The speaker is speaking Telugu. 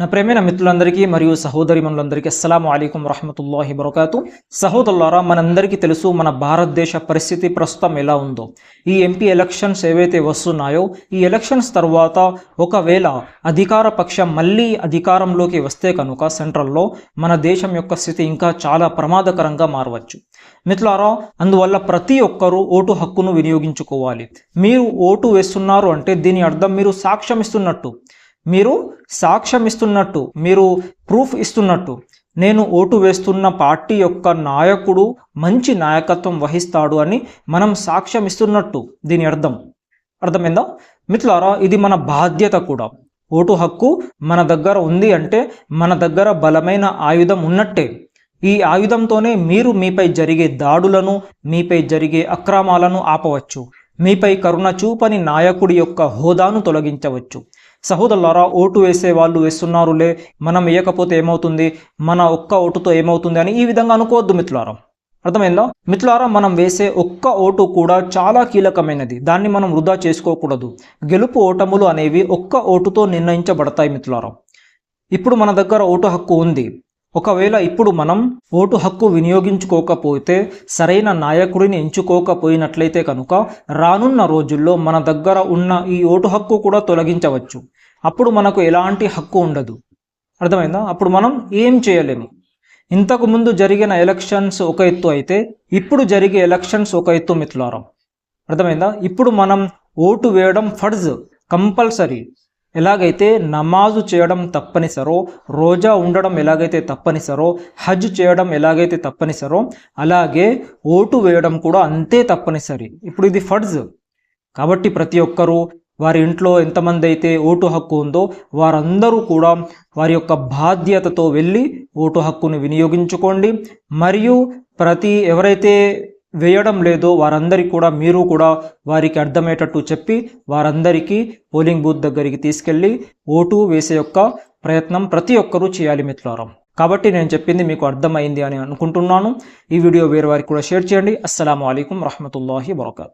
నా ప్రేమైన మిత్రులందరికీ మరియు సహోదరి మనులందరికీ అస్సలం అయికం రహమతుల్లాహి బరకాతు సహోదరులారా మనందరికీ తెలుసు మన భారతదేశ పరిస్థితి ప్రస్తుతం ఎలా ఉందో. ఈ ఎంపీ ఎలక్షన్స్ ఏవైతే వస్తున్నాయో ఈ ఎలక్షన్స్ తర్వాత ఒకవేళ అధికార పక్షం మళ్ళీ అధికారంలోకి వస్తే కనుక సెంట్రల్లో మన దేశం యొక్క స్థితి ఇంకా చాలా ప్రమాదకరంగా మారవచ్చు. మిత్రులారా అందువల్ల ప్రతి ఒక్కరూ ఓటు హక్కును వినియోగించుకోవాలి. మీరు ఓటు వేస్తున్నారు అంటే దీని అర్థం మీరు సాక్ష్యం ఇస్తున్నట్టు మీరు సాక్ష్యం ఇస్తున్నట్టు మీరు ప్రూఫ్ ఇస్తున్నట్టు. నేను ఓటు వేస్తున్న పార్టీ యొక్క నాయకుడు మంచి నాయకత్వం వహిస్తాడు అని మనం సాక్ష్యం ఇస్తున్నట్టు దీని అర్థం. అర్థమైందా? మిత్రులారా ఇది మన బాధ్యత కూడా. ఓటు హక్కు మన దగ్గర ఉంది అంటే మన దగ్గర బలమైన ఆయుధం ఉన్నట్టే. ఈ ఆయుధంతోనే మీరు మీపై జరిగే దాడులను మీపై జరిగే అక్రమాలను ఆపవచ్చు. మీపై కరుణ చూపని నాయకుడి యొక్క హోదాను తొలగించవచ్చు. సహోదరులారా ఓటు వేసే వాళ్ళు వేస్తున్నారులే మనం వేయకపోతే ఏమవుతుంది? మన ఒక్క ఓటుతో ఏమవుతుంది అని ఈ విధంగా అనుకోవద్దు మిత్రులారా. అర్థమైందా? మిత్రులారా మనం వేసే ఒక్క ఓటు కూడా చాలా కీలకమైనది. దాన్ని మనం వృధా చేసుకోకూడదు. గెలుపు ఓటములు అనేవి ఒక్క ఓటుతో నిర్ణయించబడతాయి మిత్రులారా. ఇప్పుడు మన దగ్గర ఓటు హక్కు ఉంది. ఒకవేళ ఇప్పుడు మనం ఓటు హక్కు వినియోగించుకోకపోతే సరైన నాయకుడిని ఎంచుకోకపోయినట్లయితే కనుక రానున్న రోజుల్లో మన దగ్గర ఉన్న ఈ ఓటు హక్కు కూడా తొలగించవచ్చు. అప్పుడు మనకు ఎలాంటి హక్కు ఉండదు. అర్థమైందా? అప్పుడు మనం ఏం చేయలేము. ఇంతకు ముందు జరిగిన ఎలక్షన్స్ ఒక ఎత్తు అయితే ఇప్పుడు జరిగే ఎలక్షన్స్ ఒక ఎత్తు మిత్రులారం. అర్థమైందా? ఇప్పుడు మనం ఓటు వేయడం ఫర్జ్ కంపల్సరీ. ఎలాగైతే నమాజు చేయడం తప్పనిసరో రోజా ఉండడం ఎలాగైతే తప్పనిసరో హజ్ చేయడం ఎలాగైతే తప్పనిసరో అలాగే ఓటు వేయడం కూడా అంతే తప్పనిసరి. ఇప్పుడు ఇది ఫర్జ్. కాబట్టి ప్రతి ఒక్కరూ వారి ఇంట్లో ఎంతమంది అయితే ఓటు హక్కు ఉందో వారందరూ కూడా వారి యొక్క బాధ్యతతో వెళ్ళి ఓటు హక్కును వినియోగించుకోండి. మరియు ప్రతి ఎవరైతే వేయడం లేదో. వారందరికీ కూడా మీరు కూడా వారికి అర్థమయ్యేటట్టు చెప్పి వారందరికీ పోలింగ్ బూత్ దగ్గరికి తీసుకెళ్ళి ఓటు వేసే యొక్క ప్రయత్నం ప్రతి ఒక్కరూ చేయాలి మిత్రులారం. కాబట్టి నేను చెప్పింది మీకు అర్థమైంది అని అనుకుంటున్నాను. ఈ వీడియో వేరే వారికి కూడా షేర్ చేయండి. అస్సలం అయికం రహమతుల్లాహి వరకత్